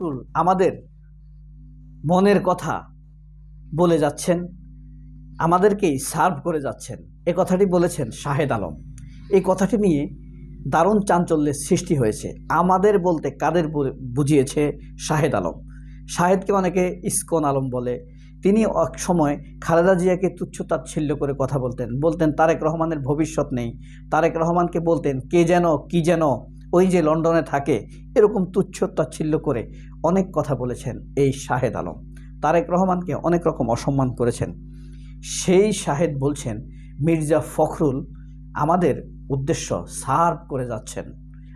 ফখরুল আমাদের মনের কথা বলে যাচ্ছেন, আমাদেরকেই সার্ভ করে যাচ্ছেন। এ কথাটি বলেছেন শাহেদ আলম। এই কথাটি নিয়ে দারুণ চাঞ্চল্যের সৃষ্টি হয়েছে। আমাদের বলতে কাদের বুঝিয়েছে শাহেদ আলম? শাহেদকে অনেকে ইস্কন আলম বলে। তিনি এক সময় খালেদা জিয়াকে তুচ্ছ তাচ্ছিল্য করে কথা বলতেন। বলতেন, তারেক রহমানের ভবিষ্যৎ নেই। তারেক রহমানকে বলতেন, কে যেন, কি যেন ওই যে লন্ডনে থাকে, এরকম তুচ্ছতাচ্ছিল্য করে অনেক কথা বলেছেন এই শাহেদ আলম। তারেক রহমানকে অনেক রকম অসম্মান করেছেন। সেই শাহেদ বলছেন, মির্জা ফখরুল আমাদের উদ্দেশ্য সার্ভ করে যাচ্ছেন।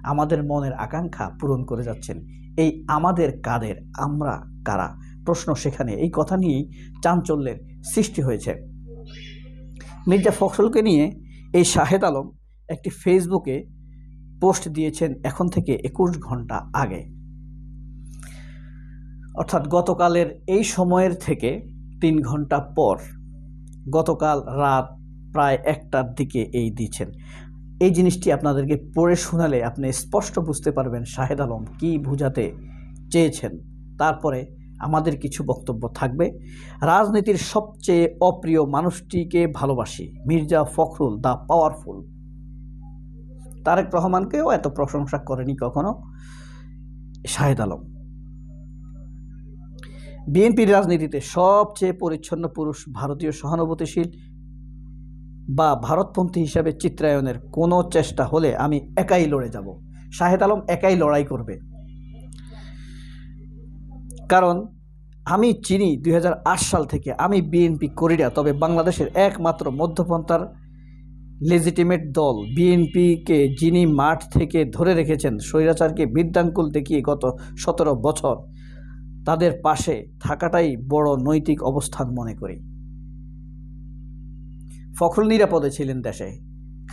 আমাদের মনের আকাঙ্ক্ষা পূরণ করে যাচ্ছেন। এই আমাদের কাদের? আমরা কারা? প্রশ্ন সেখানে। এই কথা নিয়েই চাঞ্চল্যের সৃষ্টি হয়েছে। মির্জা ফখরুলকে নিয়ে এই শাহেদ আলম একটি ফেসবুকে পোস্ট দিয়েছেন এখন থেকে একুশ ঘণ্টা আগে। অর্থাৎ গতকালের এই সময়ের থেকে তিন ঘণ্টা পর গতকাল রাত প্রায় একটার দিকে এই দিচ্ছেন এই জিনিসটি আপনাদেরকে পড়ে শোনালে আপনি স্পষ্ট বুঝতে পারবেন শাহেদ আলম কী বুঝাতে চেয়েছেন। তারপরে আমাদের কিছু বক্তব্য থাকবে। রাজনীতির সবচেয়ে অপ্রিয় মানুষটিকে ভালোবাসি, মির্জা ফখরুল দ্য পাওয়ারফুল। তারেক রহমানকেও এত প্রশংসা করেনি কখনো। শাহেদ আলম। বিএনপির রাজনীতিতে সবচেয়ে পরিচ্ছন্ন পুরুষ ভারতীয় সহানুভূতিশীল বা ভারতপন্থী হিসাবে চিত্রায়নের কোনো চেষ্টা হলে আমি একাই লড়ে যাব। শাহেদ আলম একাই লড়াই করবে। কারণ আমি চিনি দু হাজার আট সাল থেকে আমি বিএনপি করি না, তবে বাংলাদেশের একমাত্র মধ্যপন্থার লেজিটিমেট দল বিএনপিকে যিনি মাঠ থেকে ধরে রেখেছেন, স্বৈরাচারকে বৃদ্ধাঙ্কুল দেখিয়ে গত সতেরো বছর তাদের পাশে থাকাটাই বড় নৈতিক অবস্থান মনে করি। ফখরুল নিরাপদে ছিলেন দেশে।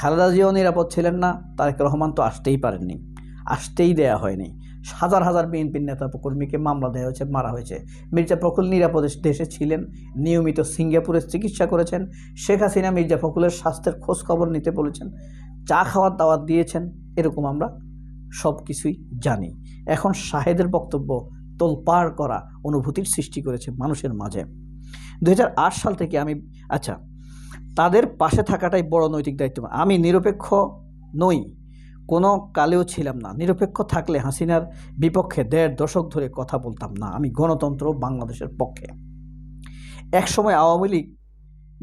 খালেদা জিয়াও নিরাপদ ছিলেন না, তারেক রহমান তো আসতেই পারেননি। আসতেই দেয়া হয়নি। হাজার হাজার বিএনপির নেতা কর্মীকে মামলা দেওয়া হয়েছে, মারা হয়েছে। মির্জা ফখরুল নিরাপদে দেশে ছিলেন, নিয়মিত সিঙ্গাপুরে চিকিৎসা করেছেন। শেখ হাসিনা মির্জা ফখরুলের স্বাস্থ্যের খোঁজ খবর নিতে বলেছেন, চা খাওয়ার দাওয়াত দিয়েছেন, এরকম আমরা সব কিছুই জানি। এখন শাহেদের বক্তব্য, তোলপাড় করা অনুভূতির সৃষ্টি করেছে মানুষের মাঝে। দু হাজার আট সাল থেকে আমি আচ্ছা তাদের পাশে থাকাটাই বড় নৈতিক দায়িত্ব। আমি নিরপেক্ষ নই কোনো কালেও ছিলাম না। নিরপেক্ষ থাকলে হাসিনার বিপক্ষে দেড় দশক ধরে কথা বলতাম না। আমি গণতন্ত্র বাংলাদেশের পক্ষে। একসময় আওয়ামী লীগ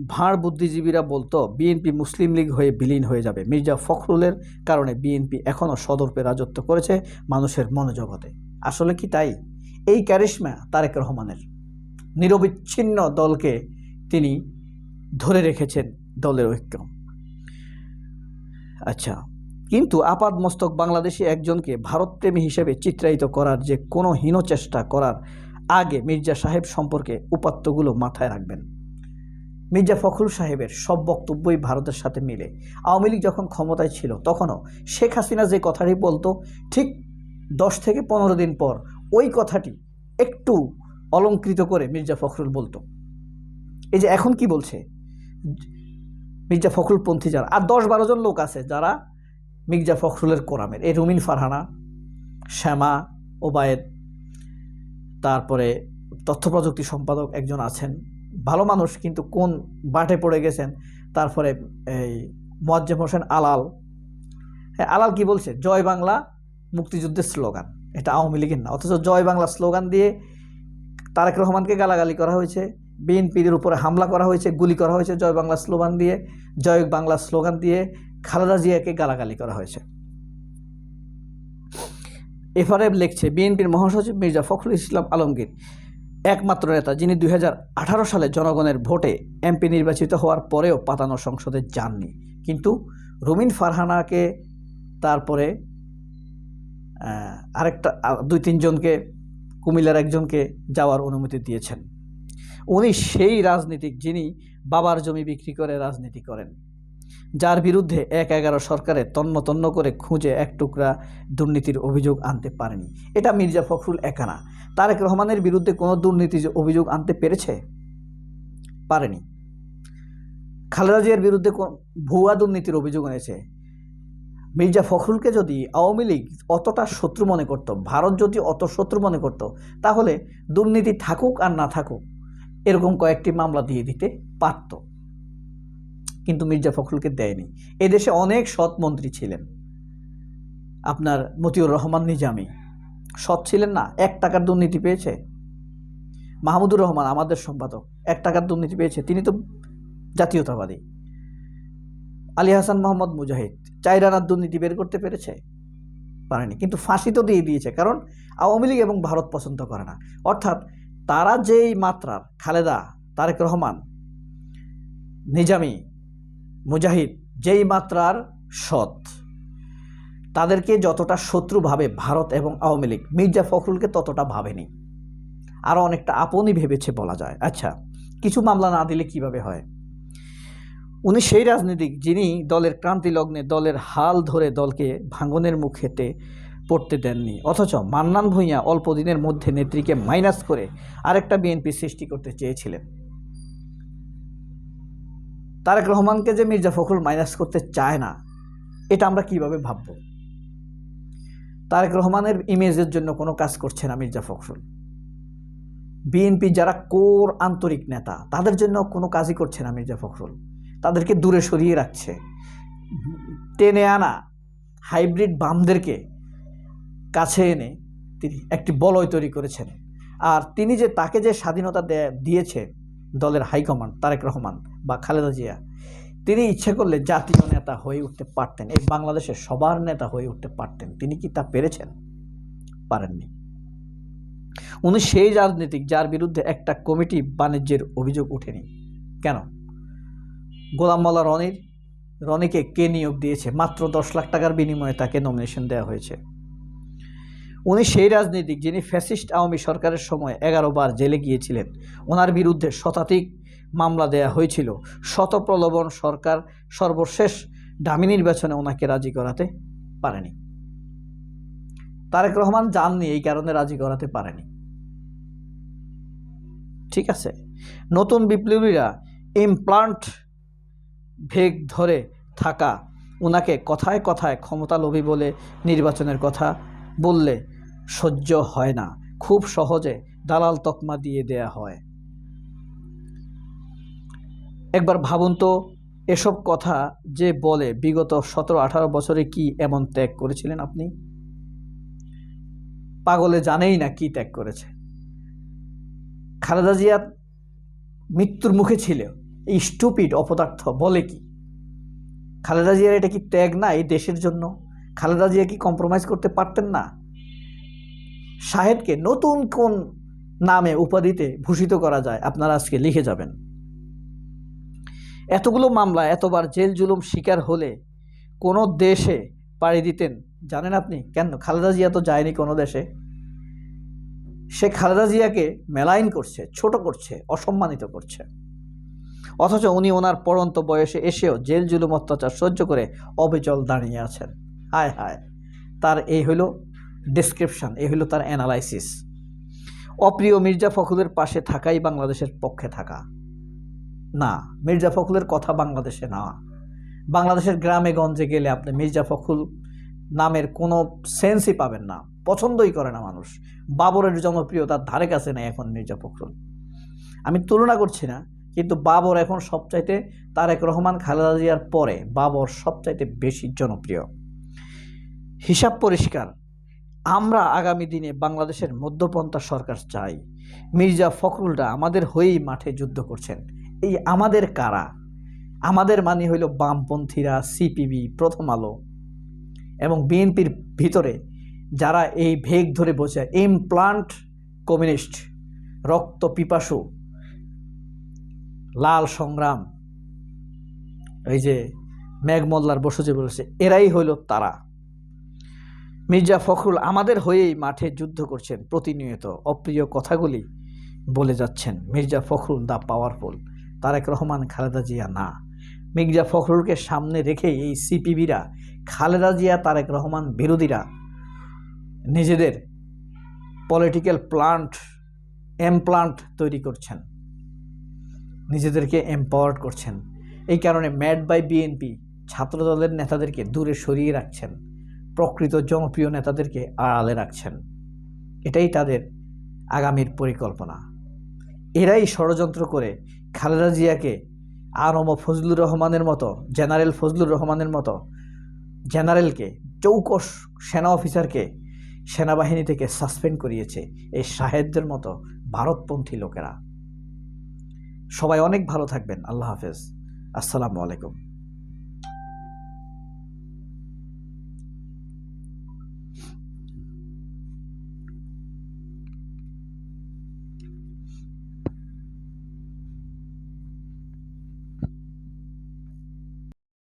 ভাঁড় বুদ্ধিজীবীরা বলতো, বিএনপি মুসলিম লীগ হয়ে বিলীন হয়ে যাবে। মির্জা ফখরুলের কারণে বিএনপি এখনও সদর্পে রাজত্ব করেছে মানুষের মনোজগতে। আসলে কি তাই? এই ক্যারিশমা তারেক রহমানের। নিরবিচ্ছিন্ন দলকে তিনি ধরে রেখেছেন দলের ঐক্য। আচ্ছা কিন্তু আপাদ মস্তক বাংলাদেশি একজনকে ভারতপ্রেমী হিসেবে চিত্রায়িত করার যে কোনো হীন চেষ্টা করার আগে মির্জা সাহেব সম্পর্কে উপাত্তগুলো মাথায় রাখবেন। মির্জা ফখরুল সাহেবের সব বক্তব্যই ভারতের সাথে মিলে। আওয়ামী লীগ যখন ক্ষমতায় ছিল, তখনও শেখ হাসিনা যে কথাটি বলতো, ঠিক দশ থেকে পনেরো দিন পর ওই কথাটি একটু অলঙ্কৃত করে মির্জা ফখরুল বলতো। এই যে এখন কি বলছে? মির্জা ফখরুলপন্থী যারা, আর দশ বারো জন লোক আছে যারা মির্জা ফখরুলের কোরামের এই রুমিন ফারহানা, শ্যামা ওবায়েদ, তারপরে তথ্য প্রযুক্তি সম্পাদক একজন আছেন। ভালো মানুষ, কিন্তু কোন বাটে পড়ে গেছেন? তারপরে এই মোয়াজ্জেম হোসেন আলাল। হ্যাঁ আলাল কি বলছে? জয় বাংলা মুক্তিযুদ্ধের স্লোগান। এটা আওয়ামী লীগের না, অথচ জয় বাংলা স্লোগান দিয়ে তারেক রহমানকে গালাগালি করা হয়েছে, বিএনপির উপরে হামলা করা হয়েছে, গুলি করা হয়েছে জয় বাংলা স্লোগান দিয়ে, জয় বাংলা স্লোগান দিয়ে খালেদা জিয়াকে গালাগালি করা হয়েছে। এফআরএফ লিখছে, বিএনপির মহাসচিব মির্জা ফখরুল ইসলাম আলমগীর, একমাত্র নেতা, যিনি দুই হাজার আঠারো সালে জনগণের ভোটে এমপি নির্বাচিত হওয়ার পরেও পাতানো সংসদে যাননি। কিন্তু রুমিন ফারহানাকে তারপরে আরেকটা দুই তিনজনকে কুমিল্লার একজনকে যাওয়ার অনুমতি দিয়েছেন। উনি সেই রাজনীতিক যিনি বাবার জমি বিক্রি করে রাজনীতি করেন। যার বিরুদ্ধে এক এগারো সরকারে তন্ন তন্ন করে খুঁজে এক টুকরা দুর্নীতির অভিযোগ আনতে পারেনি। এটা মির্জা ফখরুল একানা। তারেক রহমানের বিরুদ্ধে কোনো দুর্নীতির অভিযোগ আনতে পেরেছে? পারেনি। খালেদা জিয়ার বিরুদ্ধে ভুয়া দুর্নীতির অভিযোগ এনেছে। মির্জা ফখরুলকে যদি আওয়ামী লীগ অতটা শত্রু মনে করত, ভারত যদি অত শত্রু মনে করত, তাহলে দুর্নীতি থাকুক আর না থাকুক, এরকম কয়েকটি মামলা দিয়ে দিতে পারত। কিন্তু মির্জা ফখরুলকে দেয়নি। এদেশে অনেক সৎ মন্ত্রী ছিলেন। আপনার মতিউর রহমান নিজামি। সৎ ছিলেন না, এক টাকার দুর্নীতি পেয়েছে। মাহমুদুর রহমান আমাদের সম্পাদক, এক টাকার দুর্নীতি পেয়েছে। তিনি তো জাতীয়তাবাদী। আলী হাসান মোহাম্মদ মুজাহিদ চাইরানার দুর্নীতি বের করতে পেরেছে? পারেনি। কিন্তু ফাঁসি তো দিয়ে দিয়েছে, কারণ আওয়ামী লীগ এবং ভারত পছন্দ করে না। অর্থাৎ তারা যেই মাত্রার, খালেদা, তারেক রহমান, নিজামি মুজাহিদ, যেই মাত্রার সৎ। তাদেরকে যতটা শত্রু ভাবে ভারত এবং আওয়ামী লীগ, মির্জা ফখরুলকে ততটা ভাবেনি। আরও অনেকটা আপনই ভেবেছে বলা যায়। আচ্ছা কিছু মামলা না দিলে কীভাবে হয়? উনি সেই রাজনীতিক যিনি দলের ক্রান্তি লগ্নে দলের হাল ধরে দলকে ভাঙনের মুখেতে পড়তে দেননি। অথচ মান্নান ভূঁইয়া অল্প দিনের মধ্যে নেত্রীকে মাইনাস করে আরেকটা বিএনপি সৃষ্টি করতে চেয়েছিলেন। তারেক রহমানকে যে মির্জা ফখরুল মাইনাস করতে চায় না, এটা আমরা কীভাবে ভাবব? তারেক রহমানের ইমেজের জন্য কোনো কাজ করছে না মির্জা ফখরুল। বিএনপি যারা কোর আন্তরিক নেতা, তাদের জন্য কোনো কাজই করছে না মির্জা ফখরুল। তাদেরকে দূরে সরিয়ে রাখছে। টেনে আনা হাইব্রিড বামদেরকে কাছে এনে তিনি একটি বলয় তৈরি করেছেন। আর তিনি যে তাকে যে স্বাধীনতা দেয় দিয়েছে দলের হাইকমান্ড তারেক রহমান বা খালেদা জিয়া। তিনি ইচ্ছে করলে জাতীয় নেতা হয়ে উঠতে পারতেন, এই বাংলাদেশের সবার নেতা হয়ে উঠতে পারতেন। তিনি কি তা পেরেছেন? পারেননি। উনি সেই রাজনীতিক যার বিরুদ্ধে একটা কমিটি বাণিজ্যের অভিযোগ ওঠেনি। কেন? গোলাম মোল্লা রনির, রনিকে কে নিয়োগ দিয়েছে? মাত্র দশ লাখ টাকার বিনিময়ে তাকে নমিনেশন দেওয়া হয়েছে। উনি সেই রাজনীতিক যিনি ফ্যাসিস্ট আওয়ামী সরকারের সময় এগারো বার জেলে গিয়েছিলেন। ওনার বিরুদ্ধে শতাধিক মামলা দেয়া হয়েছিল। শত প্রলোভন সরকার সর্বশেষ দামি নির্বাচনে ওনাকে রাজি করাতে পারেনি। তারেক রহমান জাননি এই কারণে রাজি করাতে পারেনি। ঠিক আছে। নতুন বিপ্লবীরা ইমপ্লান্ট ভেগ ধরে থাকা ওনাকে কথায় কথায় ক্ষমতা লোভী বলে নির্বাচনের কথা বললে সহ্য হয় না। খুব সহজে দালাল তকমা দিয়ে দেয়া হয়। একবার ভাবুন তো, এসব কথা যে বলে বিগত সতেরো আঠারো বছরে কি এমন ত্যাগ করেছিলেন আপনি? পাগলে জানেই না কি ত্যাগ করেছে। খালেদা জিয়া মৃত্যুর মুখে ছিল এই স্টুপিড অপদার্থ বলে কি? খালেদা জিয়ার এটা কি ত্যাগ না এই দেশের জন্য? খালেদা জিয়া কি কম্প্রোমাইজ করতে পারতেন না? শাহেদকে নতুন কোন নামে উপাধিতে ভূষিত করা যায়, আপনারা আজকে লিখে যাবেন। এতগুলো মামলা, এতবার জেল জুলুম শিকার হলে কোনো দেশে পাড়ি দিতেন, জানেন আপনি? কেন? খালেদা জিয়া তো যায়নি কোনো দেশে। সে খালেদা জিয়াকে মেলাইন করছে, ছোট করছে, অসম্মানিত করছে। অথচ উনি ওনার পড়ন্ত বয়সে এসেও জেল জুলুম অত্যাচার সহ্য করে অবিচল দাঁড়িয়ে আছেন। হায় হায়, তার এই হলো ডিসক্রিপশন এ হলো তার অ্যানালাইসিস অপ্রিয় মির্জা ফখরুলের পাশে থাকাই বাংলাদেশের পক্ষে থাকা। না, মির্জা ফখরুলের কথা বাংলাদেশে না। বাংলাদেশের গ্রামে গঞ্জে গেলে আপনি মির্জা ফখরুল নামের কোনো সেন্সই পাবেন না। পছন্দই করে না মানুষ। বাবরের জনপ্রিয়তার ধারে কাছে নেই এখন মির্জা ফখরুল। আমি তুলনা করছি না, কিন্তু বাবর এখন সবচাইতে তারেক রহমান, খালেদা জিয়ার পরে বাবর সবচাইতে বেশি জনপ্রিয়। হিসাব পরিষ্কার আমরা আগামী দিনে বাংলাদেশের মধ্যপন্থা সরকার চাই। মির্জা ফখরুলরা আমাদের হয়েই মাঠে যুদ্ধ করছেন। এই আমাদের কারা? আমাদের মানে হইল বামপন্থীরা, সিপিবি, প্রথম আলো। এবং বিএনপির ভিতরে যারা এই ভেগ ধরে বসে ইমপ্লান্ট কমিউনিস্ট, রক্ত পিপাসু, লাল সংগ্রাম, এই যে মেঘমল্লার বসুজে বলেছে, এরাই হইল তারা। মির্জা ফখরুল আমাদের হয়েই মাঠে যুদ্ধ করছেন প্রতিনিয়ত। অপ্রিয় কথাগুলি বলে যাচ্ছেন মির্জা ফখরুল দ্য পাওয়ারফুল। তারেক রহমান, খালেদা জিয়া না। মির্জা ফখরুলকে সামনে রেখে এই সিপিবিরা, খালেদা জিয়া, তারেক রহমান বিরোধীরা নিজেদের পলিটিক্যাল প্লান্ট এমপ্লান্ট তৈরি করছেন। নিজেদেরকে এম্পাওয়ার্ড করছেন। এই কারণে ম্যাড বাই বিএনপি ছাত্রদলের নেতাদেরকে দূরে সরিয়ে রাখছেন। প্রকৃত জনপ্রিয় নেতাদেরকে আড়ালে রাখছেন। এটাই তাদের আগামীর পরিকল্পনা। এরাই ষড়যন্ত্র করে খালেদা জিয়াকে আরম ফজলুর রহমানের মতো, জেনারেল ফজলুর রহমানের মতো, জেনারেলকে, চৌকস সেনা অফিসারকে সেনাবাহিনী থেকে সাসপেন্ড করিয়েছে এই সাহেবদের মতো ভারতপন্থী লোকেরা। সবাই অনেক ভালো থাকবেন। আল্লাহ হাফেজ। আসসালামু আলাইকুম।